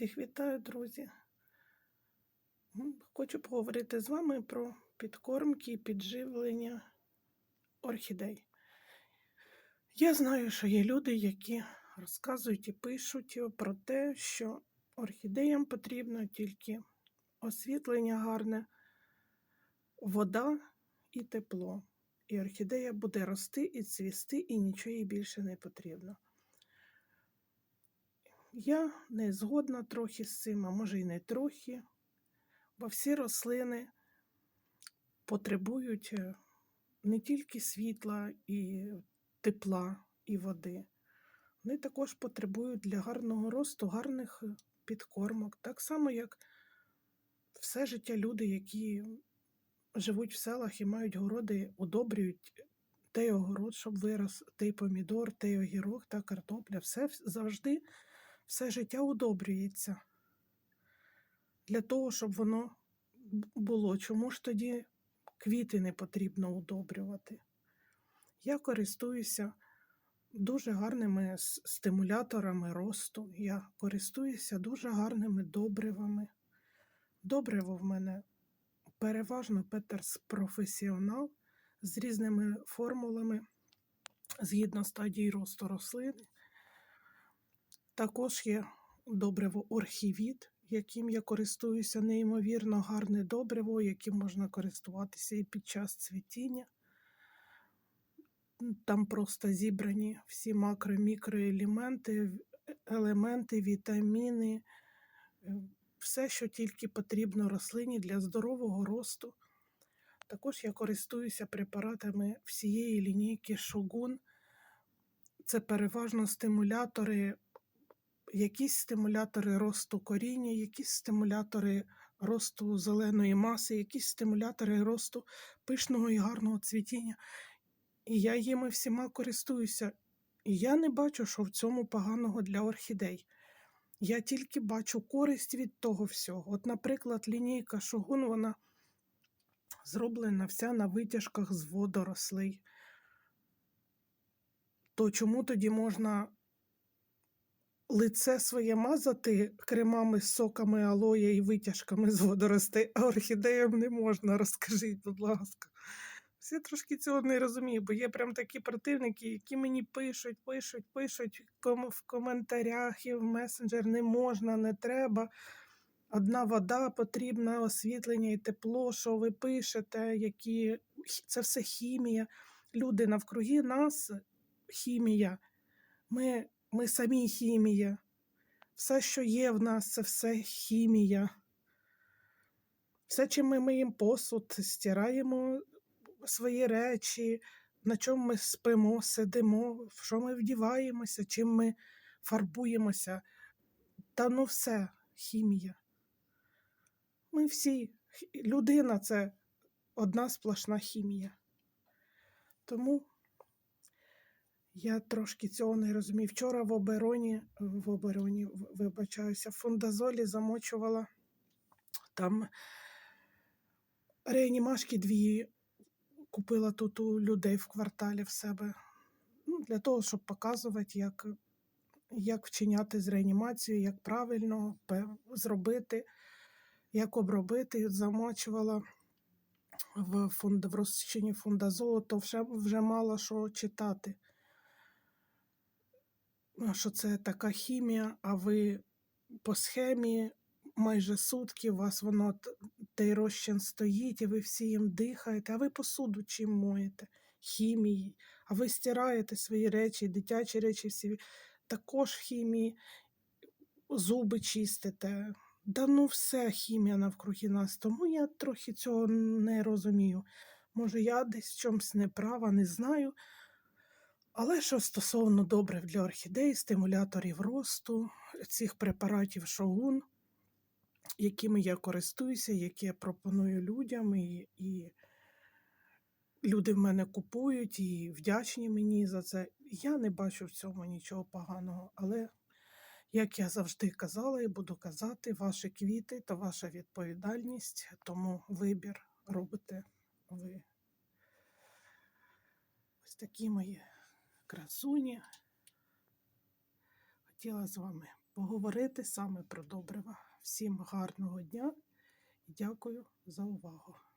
Всіх вітаю, друзі. Хочу поговорити з вами про підкормки і підживлення орхідей. Я знаю, що є люди, які розказують і пишуть про те, що орхідеям потрібно тільки освітлення гарне, вода і тепло. І орхідея буде рости і цвісти, і нічого їй більше не потрібно. Я не згодна трохи з цим, а може і не трохи, бо всі рослини потребують е, не тільки світла і тепла і води, вони також потребують для гарного росту гарних е, підкормок. Так само, як все життя люди, які живуть в селах і мають городи, удобрюють той огород, щоб вирос, той помідор, той огірок, та картопля. Все завжди все життя удобрюється для того, щоб воно було. Чому ж тоді квіти не потрібно удобрювати? Я користуюся дуже гарними стимуляторами росту. Я користуюся дуже гарними добривами. Добриво в мене переважно Петерс професіонал з різними формулами згідно стадії росту рослини. Також є добриво орхівід, яким я користуюся неймовірно гарне добриво, яким можна користуватися і під час цвітіння. Там просто зібрані всі макро-мікроелементи, елементи, вітаміни, е, все, що тільки потрібно рослині для здорового росту. Також я користуюся препаратами всієї лінійки Шогун. Це переважно стимулятори, якісь стимулятори росту коріння, якісь стимулятори росту зеленої маси, якісь стимулятори росту пишного і гарного цвітіння. І я їми всіма користуюся. І я не бачу, що в цьому поганого для орхідей. Я тільки бачу користь від того всього. От, наприклад, лінійка Шогун, вона зроблена вся на витяжках з водорослей. То чому тоді можна лице своє мазати кремами соками алоя і витяжками з водоростей, а орхідеям не можна, розкажіть, будь ласка. Всі трошки цього не розумію, бо є прям такі противники, які мені пишуть, пишуть, пишуть в коментарях і в месенджер не можна, не треба. Одна вода потрібна, освітлення і тепло, що ви пишете, які це все хімія. Люди навкруги нас хімія. Ми, ми самі хімія. Все, що є в нас, це все хімія. Все, чим ми миємо посуд, стираємо свої речі, на чому ми спимо, сидимо, в що ми вдіваємося, чим ми фарбуємося. Та ну все, хімія. Ми всі, людина це одна сплошна хімія. Тому я трошки цього не розумію. Вчора в обероні, в обероні, вибачаюся, в фундазолі замочувала там реанімашки дві купила тут у людей в кварталі в себе. Ну, для того, щоб показувати, як, як вчиняти з реанімацією, як правильно зробити, як обробити. Замочувала в, фунд, в розчині фундазолу, то вже, вже мало що читати. Що це така хімія, а ви по схемі майже сутки у вас воно той розчин стоїть, і ви всі їм дихаєте, а ви посуду чим моєте? Хімії, а ви стираєте свої речі, дитячі речі всі також хімії, зуби чистите. Да ну все хімія навкруги нас. Тому я трохи цього не розумію. Може, я десь в чомусь не права, не знаю. Але що стосовно добрив для орхідей, стимуляторів росту, цих препаратів шогун, якими я користуюся, які я пропоную людям, і, і люди в мене купують і вдячні мені за це. Я не бачу в цьому нічого поганого. Але, як я завжди казала і буду казати, ваші квіти то ваша відповідальність, тому вибір робите ви. Ось такі мої красуні. Хотіла з вами поговорити саме про добрива. Всім гарного дня і дякую за увагу.